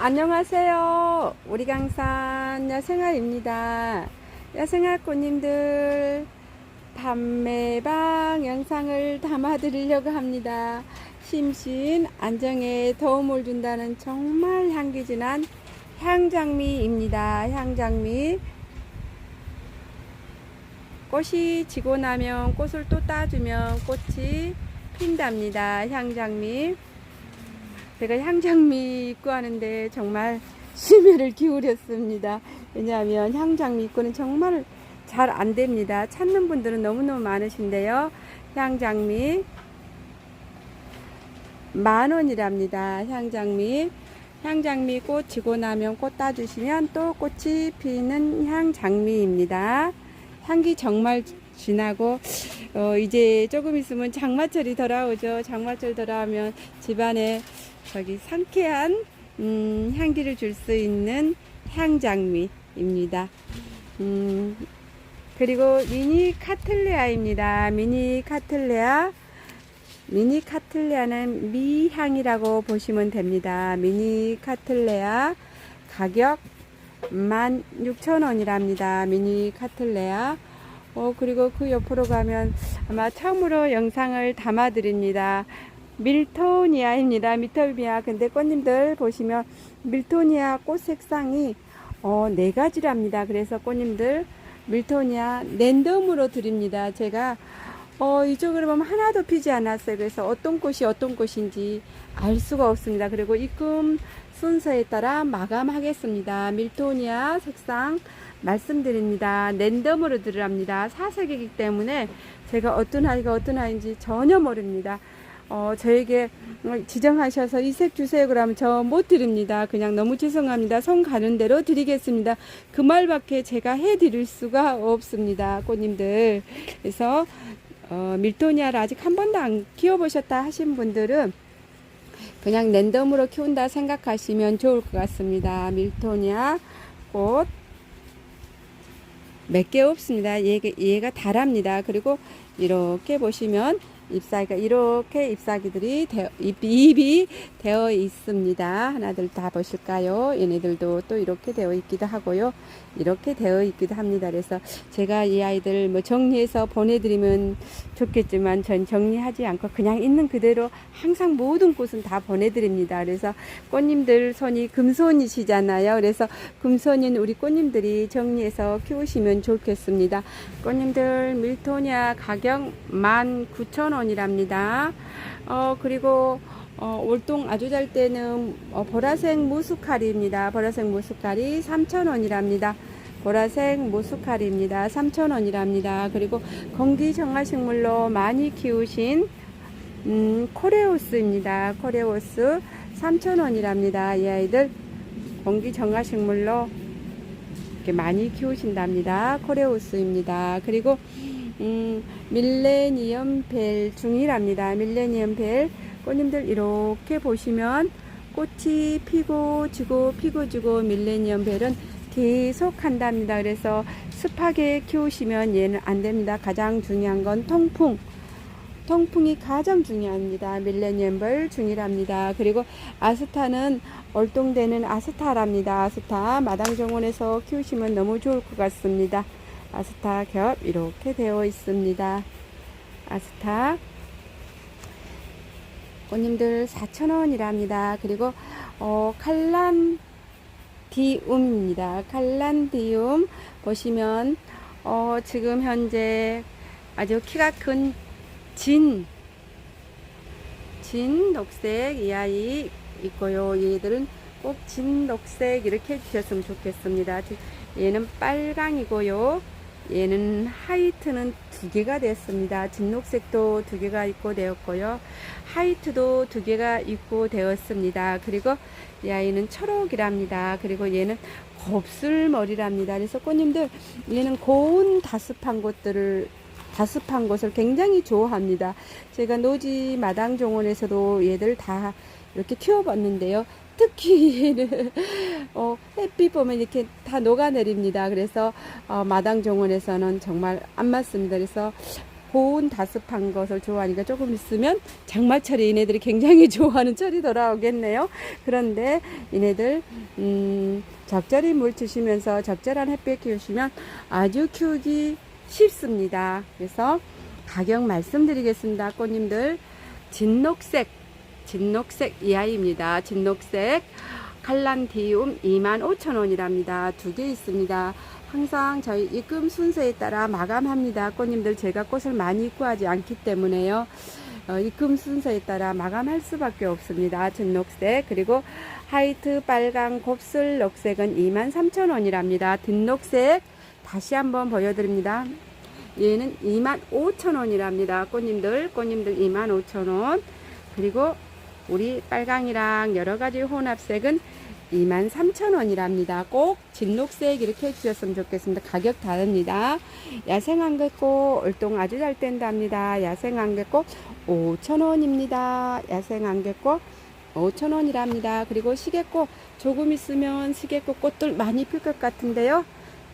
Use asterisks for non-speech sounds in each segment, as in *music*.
안녕하세요. 우리 강산 야생아입니다. 야생아 꽃님들 판매방 영상을 담아드리려고 합니다. 심신 안정에 도움을 준다는 정말 향기 진한 향장미입니다. 향장미 꽃이 지고 나면 꽃을 또 따주면 꽃이 핀답니다. 향장미 제가 향장미 입고 하는데 정말 심혈을 기울였습니다. 왜냐하면 향장미 입고는 정말 잘 안 됩니다. 찾는 분들은 너무너무 많으신데요. 향장미 만 원이랍니다. 향장미 향장미 꽃 지고 나면 꽃 따주시면 또 꽃이 피는 향장미입니다. 향기 정말 진하고 어, 이제 조금 있으면 장마철이 돌아오죠. 장마철 돌아오면 집안에 저기 상쾌한 음, 향기를 줄 수 있는 향장미입니다. 음, 그리고 미니 카틀레아입니다. 미니 카틀레아. 미니 카틀레아는 미향이라고 보시면 됩니다. 미니 카틀레아 가격 16,000원이랍니다. 미니 카틀레아. 어, 그리고 그 옆으로 가면 아마 처음으로 영상을 담아 드립니다. 밀토니아입니다. 밀토니아. 근데 꽃님들 보시면 밀토니아 꽃 색상이 어, 네 가지랍니다. 그래서 꽃님들 밀토니아 랜덤으로 드립니다. 제가 어, 이쪽으로 보면 하나도 피지 않았어요. 그래서 어떤 꽃이 어떤 꽃인지 알 수가 없습니다. 그리고 입금 순서에 따라 마감하겠습니다. 밀토니아 색상 말씀드립니다. 랜덤으로 들으랍니다. 사색이기 때문에 제가 어떤 아이가 어떤 아이인지 전혀 모릅니다. 어, 저에게 지정하셔서 이색 주세요 그러면 저 못 드립니다. 그냥 너무 죄송합니다. 손 가는 대로 드리겠습니다. 그 말밖에 제가 해 드릴 수가 없습니다. 꽃님들. 그래서 어, 밀토니아를 아직 한 번도 안 키워보셨다 하신 분들은 그냥 랜덤으로 키운다 생각하시면 좋을 것 같습니다. 밀토니아 꽃 몇 개 없습니다. 얘가, 얘가 다랍니다. 그리고 이렇게 보시면 잎사귀가 이렇게 잎사귀들이 되어, 잎, 잎이 되어 있습니다. 하나들 다 보실까요? 얘네들도 또 이렇게 되어 있기도 하고요. 이렇게 되어 있기도 합니다. 그래서 제가 이 아이들 뭐 정리해서 보내드리면 좋겠지만 전 정리하지 않고 그냥 있는 그대로 항상 모든 꽃은 다 보내드립니다. 그래서 꽃님들 손이 금손이시잖아요. 그래서 금손인 우리 꽃님들이 정리해서 키우시면 좋겠습니다. 꽃님들 밀토니아 가격 19,000원 이랍니다. 어, 그리고 어, 올동 아주 잘 때는 어, 보라색 무스칼입니다. 보라색 무스칼이 3,000원이랍니다. 보라색 무스칼입니다. 3,000원이랍니다. 그리고 공기 정화식물로 많이 키우신 음, 코레오스입니다. 코레오스 3,000원이랍니다. 이 아이들 공기 정화식물로 이렇게 많이 키우신답니다. 코레오스입니다. 그리고 음, 밀레니엄 벨 중이랍니다. 밀레니엄 벨 꽃님들 이렇게 보시면 꽃이 피고 지고 피고 지고 밀레니엄 벨은 계속 한답니다. 그래서 습하게 키우시면 얘는 안 됩니다. 가장 중요한 건 통풍. 통풍이 가장 중요합니다. 밀레니엄 벨 중이랍니다. 그리고 아스타는 얼동되는 아스타랍니다. 아스타 마당 정원에서 키우시면 너무 좋을 것 같습니다. 아스타 겹 이렇게 되어 있습니다. 아스타 꽃님들 4,000원이랍니다. 그리고 어, 칼란디움입니다. 칼란디움 보시면 어, 지금 현재 아주 키가 큰 진, 진 녹색 이 아이 있고요. 얘들은 꼭 진 녹색 이렇게 해주셨으면 좋겠습니다. 얘는 빨강이고요. 얘는 하이트는 두 개가 됐습니다. 진녹색도 두 개가 있고 되었고요. 하이트도 두 개가 있고 되었습니다. 그리고 이 아이는 초록이랍니다. 그리고 얘는 곱슬머리랍니다. 그래서 꽃님들 얘는 고운 다습한 곳들을 다습한 곳을 굉장히 좋아합니다. 제가 노지 마당 정원에서도 얘들 다 이렇게 키워봤는데요. 특히 어, 햇빛 보면 이렇게 다 녹아내립니다. 그래서 어, 마당 정원에서는 정말 안 맞습니다. 그래서 고운 다습한 것을 좋아하니까 조금 있으면 장마철에 얘네들이 굉장히 *laughs* 좋아하는 철이 돌아오겠네요. 그런데 얘네들 음, 적절히 물 주시면서 적절한 햇빛 키우시면 아주 키우기 쉽습니다. 그래서 가격 말씀드리겠습니다. 꽃님들 진녹색 진녹색 이하입니다. 진녹색 칼란디움 25,000원이랍니다. 두 개 있습니다. 항상 저희 입금 순서에 따라 마감합니다. 꽃님들 제가 꽃을 많이 구하지 않기 때문에요. 어, 입금 순서에 따라 마감할 수밖에 없습니다. 진녹색 그리고 하이트 빨강 곱슬 녹색은 23,000원이랍니다. 뒷녹색 다시 한번 보여드립니다. 얘는 25,000원이랍니다. 꽃님들 꽃님들 25,000원 그리고 우리 빨강이랑 여러 가지 혼합색은 23,000원이랍니다. 꼭 진녹색 이렇게 해주셨으면 좋겠습니다. 가격 다릅니다. 야생 안개꽃 얼동 아주 잘 뗀답니다. 야생 안개꽃 5,000원입니다. 야생 안개꽃 5,000원이랍니다. 그리고 시계꽃 조금 있으면 시계꽃 꽃들 많이 필 것 같은데요.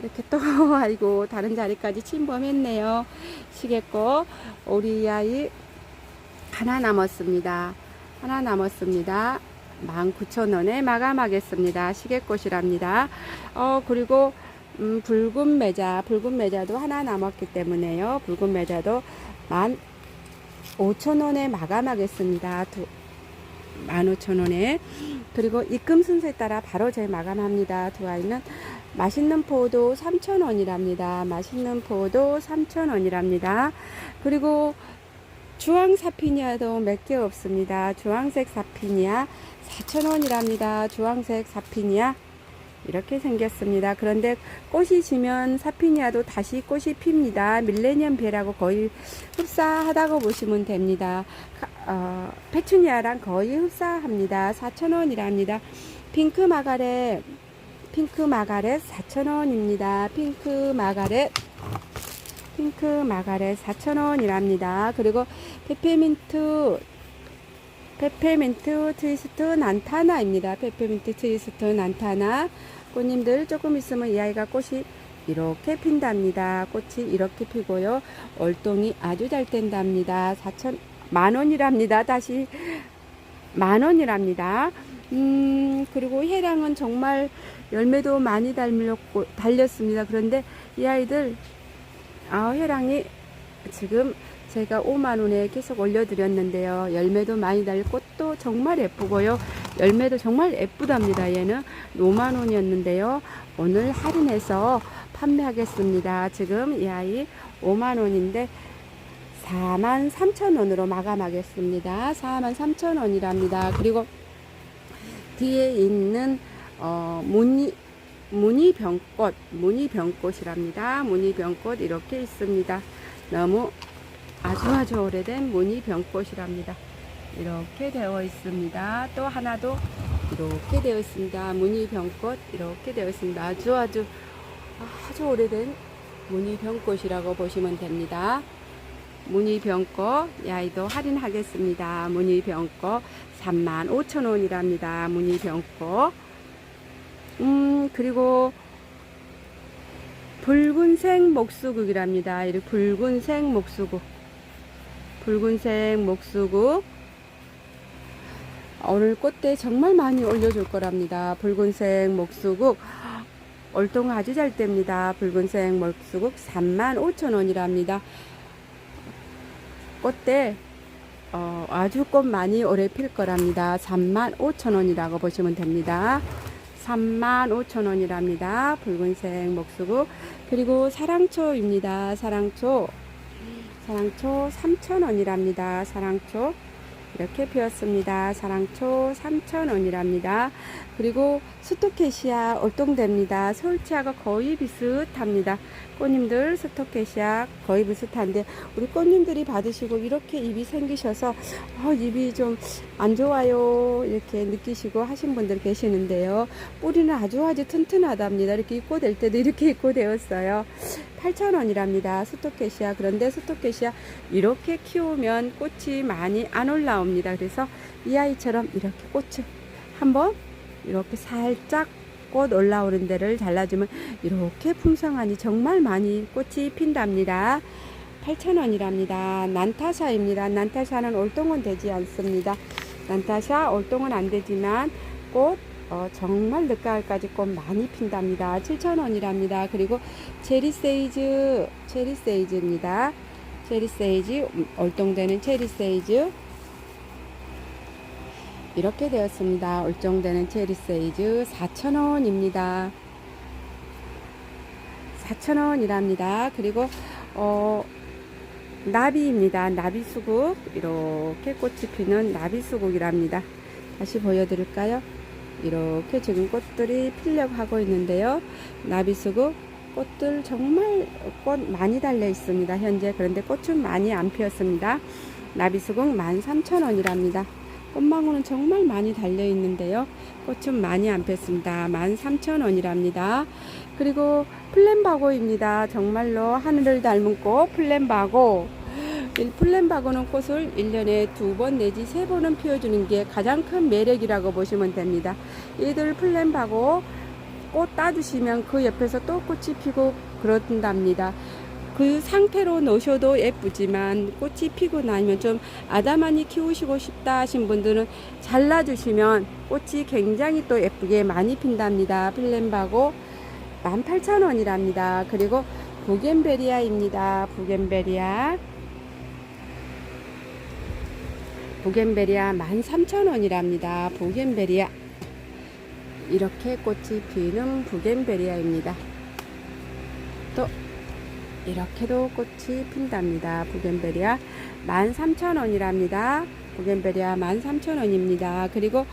이렇게 또 *laughs* 아이고 다른 자리까지 침범했네요. 시계꽃 우리 아이 하나 남았습니다. 하나 남았습니다. 19,000원에 마감하겠습니다. 시계꽃이랍니다. 어, 그리고, 음, 붉은 매자, 붉은 매자도 하나 남았기 때문에요. 붉은 매자도 15,000원에 마감하겠습니다. 두, 15,000원에. 그리고 입금 순서에 따라 바로 제 마감합니다. 두 아이는 맛있는 포도 3,000원이랍니다. 맛있는 포도 3,000원이랍니다. 그리고 주황 사피니아도 몇 개 없습니다. 주황색 사피니아 4,000원이랍니다. 주황색 사피니아 이렇게 생겼습니다. 그런데 꽃이 지면 사피니아도 다시 꽃이 핍니다. 밀레니엄 배라고 거의 흡사하다고 보시면 됩니다. 어, 페추니아랑 거의 흡사합니다. 4,000원이랍니다. 핑크 마가렛 핑크 마가렛 4,000원입니다. 핑크 마가렛 핑크 마가렛 4,000원이랍니다. 그리고 페페민트 페페민트 트위스트 난타나입니다. 페페민트 트위스트 난타나 꽃님들 조금 있으면 이 아이가 꽃이 이렇게 핀답니다. 꽃이 이렇게 피고요. 월동이 아주 잘 뗀답니다. 4천 만 원이랍니다. 다시 만 원이랍니다. 음, 그리고 해랑은 정말 열매도 많이 달렸고, 달렸습니다. 그런데 이 아이들, 아, 해랑이 지금 제가 5만원에 계속 올려드렸는데요. 열매도 많이 달려 꽃도 정말 예쁘고요. 열매도 정말 예쁘답니다. 얘는 5만원이었는데요. 오늘 할인해서 판매하겠습니다. 지금 이 아이 5만원인데 4만 3천원으로 마감하겠습니다. 4만 3천원이랍니다. 그리고 뒤에 있는 어, 무늬 무늬병꽃 무늬병꽃이랍니다. 무늬병꽃 이렇게 있습니다. 너무 아주 아주 오래된 무늬병꽃이랍니다. 이렇게 되어 있습니다. 또 하나도 이렇게 되어 있습니다. 무늬병꽃 이렇게 되어 있습니다. 아주 아주 아주 오래된 무늬병꽃이라고 보시면 됩니다. 무늬병꽃 이 아이도 할인하겠습니다. 무늬병꽃 35,000원이랍니다. 무늬병꽃 음 그리고 붉은색 목수국이랍니다. 이렇게 붉은색 목수국 붉은색 목수국 오늘 꽃대 정말 많이 올려줄 거랍니다. 붉은색 목수국 월동 아주 잘 뗍니다. 붉은색 목수국 35,000원이랍니다. 꽃대 어, 아주 꽃 많이 오래 필 거랍니다. 35,000원이라고 보시면 됩니다. 35,000원이랍니다. 붉은색 목수국 그리고 사랑초입니다. 사랑초 사랑초 3,000원이랍니다. 사랑초 이렇게 피었습니다. 사랑초 3,000원이랍니다. 그리고 스토케시아 올동됩니다. 서울치아가 거의 비슷합니다. 꽃님들 스토케시아 거의 비슷한데 우리 꽃님들이 받으시고 이렇게 입이 생기셔서 어, 입이 좀 안 좋아요 이렇게 느끼시고 하신 분들 계시는데요. 뿌리는 아주 아주 튼튼하답니다. 이렇게 입고 될 때도 이렇게 입고 되었어요. 8,000원이랍니다. 스토케시아. 그런데 스토케시아 이렇게 키우면 꽃이 많이 안 올라옵니다. 그래서 이 아이처럼 이렇게 꽃을 한번 이렇게 살짝 꽃 올라오는 데를 잘라주면 이렇게 풍성하니 정말 많이 꽃이 핀답니다. 8,000원이랍니다. 난타샤입니다. 난타샤는 올동은 되지 않습니다. 난타샤 올동은 안 되지만 꽃 어, 정말 늦가을까지 꽃 많이 핀답니다. 7,000원이랍니다. 그리고 체리 세이즈, 체리 세이즈입니다. 체리 세이즈, 음, 얼동되는 체리 세이즈. 이렇게 되었습니다. 얼정되는 체리 세이즈 4,000원입니다. 4,000원이랍니다. 그리고 어 나비입니다. 나비 수국 이렇게 꽃이 피는 나비 수국이랍니다. 다시 보여드릴까요? 이렇게 지금 꽃들이 피려고 하고 있는데요. 나비 수국 꽃들 정말 꽃 많이 달려 있습니다. 현재 그런데 꽃은 많이 안 피었습니다. 나비 수국 13,000원이랍니다. 꽃망울은 정말 많이 달려 있는데요. 꽃은 많이 안 폈습니다. 13,000원이랍니다. 그리고 플랜바고입니다. 정말로 하늘을 닮은 꽃 플랜바고. 이 플랜바고는 꽃을 1년에 두 번 내지 세 번은 피워주는 게 가장 큰 매력이라고 보시면 됩니다. 이들 플랜바고 꽃 따주시면 그 옆에서 또 꽃이 피고 그런답니다. 그 상태로 놓으셔도 예쁘지만 꽃이 피고 나면 좀 아담하니 키우시고 싶다 하신 분들은 잘라주시면 꽃이 굉장히 또 예쁘게 많이 핀답니다. 플랜바고 18,000원이랍니다. 그리고 부겐베리아입니다. 부겐베리아. 부겐베리아 13,000원이랍니다. 부겐베리아. 이렇게 꽃이 피는 부겐베리아입니다. 또 이렇게도 꽃이 핀답니다. 부겐베리아 13,000원이랍니다. 부겐베리아 13,000원입니다. 그리고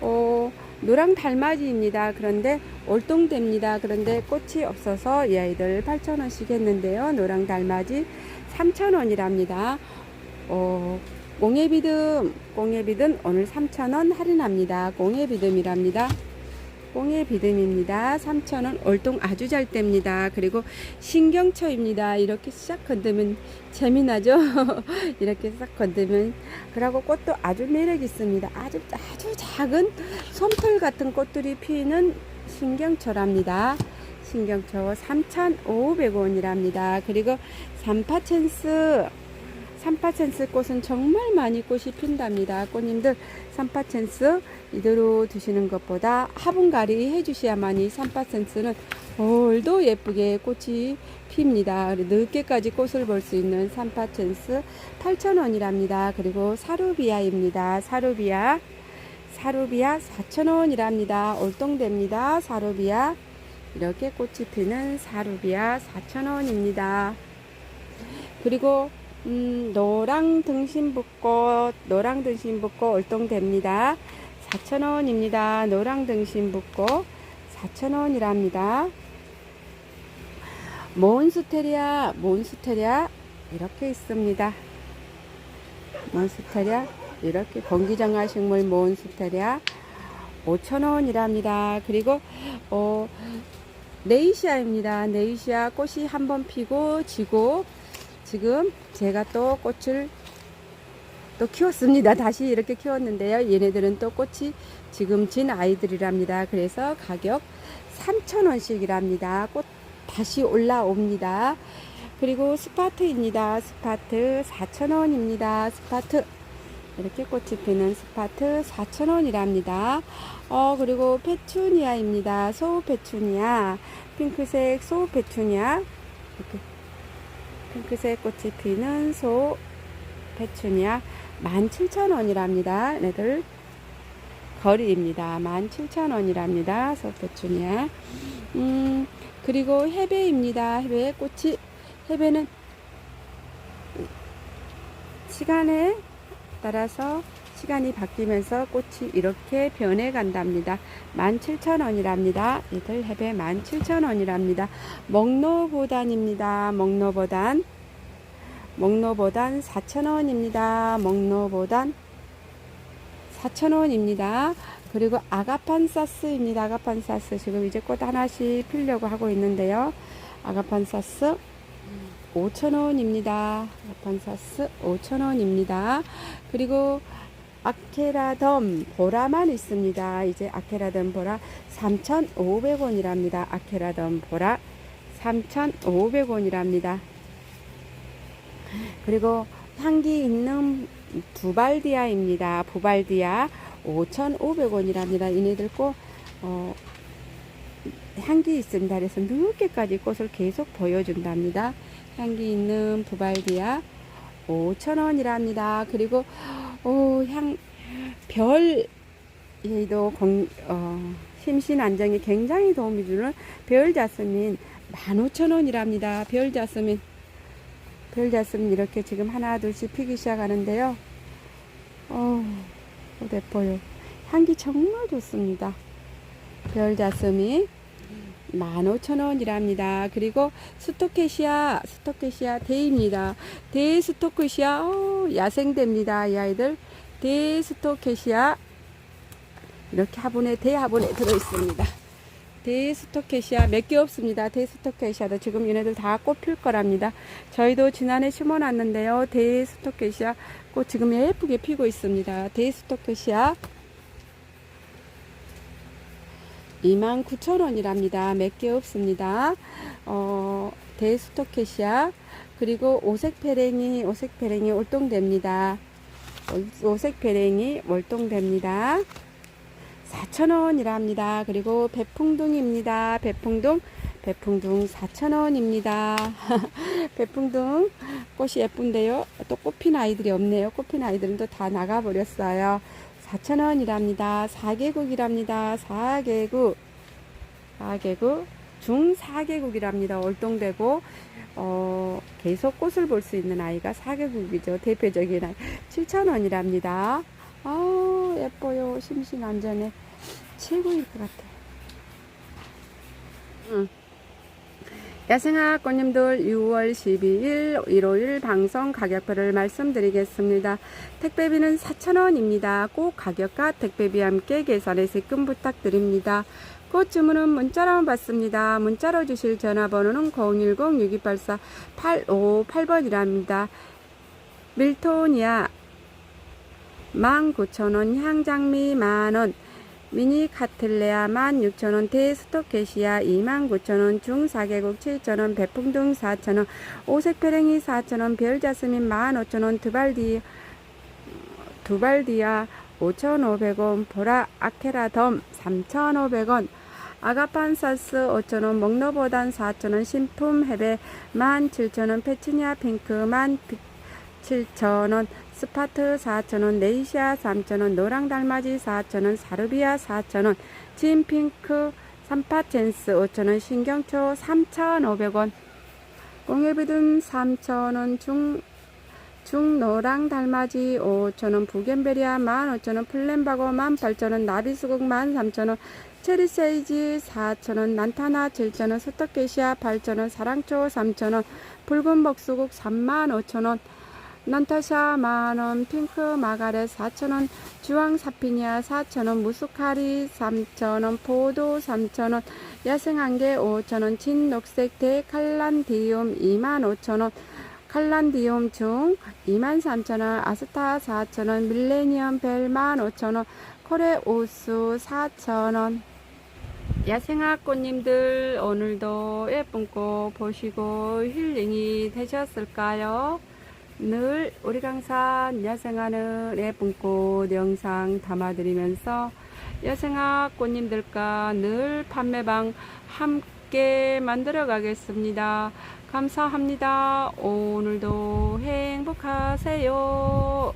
어, 노랑 달맞이입니다. 그런데 올동됩니다. 그런데 꽃이 없어서 이 아이들 8,000원씩 했는데요. 노랑 달맞이 3,000원이랍니다. 어, 공예비듬, 공예비듬 오늘 3,000원 할인합니다. 공예비듬이랍니다. 꽁의 비듬입니다. 3,000원 올동 아주 잘 뗍니다. 그리고 신경처입니다. 이렇게 싹 건드면 재미나죠? *laughs* 이렇게 싹 건드면 그리고 꽃도 아주 매력 있습니다. 아주 아주 작은 솜털 같은 꽃들이 피는 신경처랍니다. 신경처 3,500원이랍니다. 그리고 삼파챈스 삼파챈스 꽃은 정말 많이 꽃이 핀답니다. 꽃님들 삼파챈스 이대로 두시는 것보다 화분갈이 해주셔야만이 삼파챈스는 오늘도 예쁘게 꽃이 핍니다. 늦게까지 꽃을 볼 수 있는 삼파챈스 8,000원이랍니다. 그리고 사루비아입니다. 사루비아 사루비아 4,000원이랍니다. 올동됩니다. 사루비아 이렇게 꽃이 피는 사루비아 4,000원입니다. 그리고 음, 노랑 등심붓꽃, 노랑 등심붓꽃 올동됩니다. 4,000원입니다. 노랑 등심붓꽃 4,000원이랍니다. 몬스테리아, 몬스테리아 이렇게 있습니다. 몬스테리아 이렇게 공기정화식물 몬스테리아 5,000원이랍니다. 그리고 어, 네이시아입니다. 네이시아 꽃이 한 번 피고 지고 지금 제가 또 꽃을 또 키웠습니다. *laughs* 다시 이렇게 키웠는데요. 얘네들은 또 꽃이 지금 진 아이들이랍니다. 그래서 가격 3,000원씩이랍니다. 꽃 다시 올라옵니다. 그리고 스파트입니다. 스파트 4,000원입니다. 스파트 이렇게 꽃이 피는 스파트 4,000원이랍니다. 어, 그리고 페추니아입니다. 소우 페추니아. 핑크색 소우 페추니아. 이렇게 핑크색 꽃이 피는 소 페추니아 17,000원이랍니다. 얘들 거리입니다. 17,000원이랍니다. 소 페추니아. 음, 그리고 해배입니다. 해배 꽃이 해배는 시간에 따라서 시간이 바뀌면서 꽃이 이렇게 변해 간답니다. 17,000원이랍니다. 이들 해배 17,000원이랍니다. 먹노보단입니다. 먹노보단. 먹노보단 4,000원입니다. 먹노보단 4,000원입니다. 그리고 아가판사스입니다. 아가판사스. 지금 이제 꽃 하나씩 피려고 하고 있는데요. 아가판사스 5,000원입니다. 아가판사스 5,000원입니다. 그리고 아케라덤 보라만 있습니다. 이제 아케라덤 보라 3,500원이랍니다. 아케라덤 보라 3,500원이랍니다. 그리고 향기 있는 두발디아입니다. 부발디아 5,500원이랍니다. 이네들 꽃 어, 향기 있습니다. 그래서 늦게까지 꽃을 계속 보여준답니다. 향기 있는 부발디아 5,000원이랍니다. 그리고 오, 향, 별, 공, 어, 심신 안정에 굉장히 도움이 주는 별 자스민 15,000원이랍니다. 별 자스민. 별 자스민 이렇게 지금 하나, 둘씩 피기 시작하는데요. 어, 예뻐요. 향기 정말 좋습니다. 별 자스민 15,000원이랍니다. 그리고 스토케시아, 스토케시아 대입니다. 대스토케시아, 어, 야생대입니다. 이 아이들. 대스토케시아. 이렇게 화분에, 대화분에 들어있습니다. 대스토케시아 몇 개 없습니다. 대스토케시아도 지금 얘네들 다 꽃필 거랍니다. 저희도 지난해 심어놨는데요. 대스토케시아 꽃 지금 예쁘게 피고 있습니다. 대스토케시아 29,000원이랍니다. 몇 개 없습니다. 어, 대스토케시아 그리고 오색페랭이 오색페랭이 월동됩니다. 오색페랭이 월동됩니다. 4,000원이랍니다. 그리고 배풍둥입니다. 배풍둥 배풍둥 4,000원입니다. *laughs* 배풍둥 꽃이 예쁜데요. 또 꽃핀 아이들이 없네요. 꽃핀 아이들은 또 다 나가버렸어요. 4,000원이랍니다. 4개국이랍니다. 4개국. 4개국. 중 4개국이랍니다. 월동되고, 어, 계속 꽃을 볼 수 있는 아이가 4개국이죠. 대표적인 아이. 7,000원이랍니다. 아 예뻐요. 심신안전에. 최고일 것 같아요. 응. 야생아 꽃님들 6월 12일 일요일 방송 가격표를 말씀드리겠습니다. 택배비는 4,000원입니다. 꼭 가격과 택배비 함께 계산해 세금 부탁드립니다. 꽃 주문은 문자로만 받습니다. 문자로 주실 전화번호는 010-6284-858번이랍니다. 밀토니아 19,000원, 향장미 만원, 미니 카틀레아 16,000원, 대 스토케시아 29,000원, 중 4개국 7,000원, 배풍등 4,000원, 오색페랭이 4,000원, 별자스민 15,000원, 두발디, 두발디아 5,500원, 보라 아케라덤 3,500원, 아가판사스 5,000원, 먹노보단 4,000원, 신품 해배 17,000원, 페치니아 핑크 17,000원, 스파트 4,000원, 네이시아 3,000원, 노랑 달맞이 4,000원, 사르비아 4,000원, 진핑크 3파첸스 5,000원, 신경초 3,500원, 공예비든 3,000원, 중, 중노랑 달맞이 5,000원, 부겐베리아 15,000원, 플랜바고 18,000원, 나비수국 13,000원, 체리 세이지 4,000원, 난타나 7,000원, 스토케시아 8,000원, 사랑초 3,000원, 붉은 복수국 35,000원, 난타샤 만원, 핑크 마가렛 4,000원, 주황 사피니아 4,000원, 무스카리 3,000원, 포도 3,000원, 야생 한개 5,000원, 진녹색 대칼란디움 25,000원, 칼란디움 중 23,000원, 아스타 4,000원, 밀레니엄 벨 15,000원, 코레오스 4,000원. 야생화 꽃님들 오늘도 예쁜 꽃 보시고 힐링이 되셨을까요? 늘 우리 강산 야생화는 예쁜 꽃 영상 담아드리면서 야생화 꽃님들과 늘 판매방 함께 만들어 가겠습니다. 감사합니다. 오늘도 행복하세요.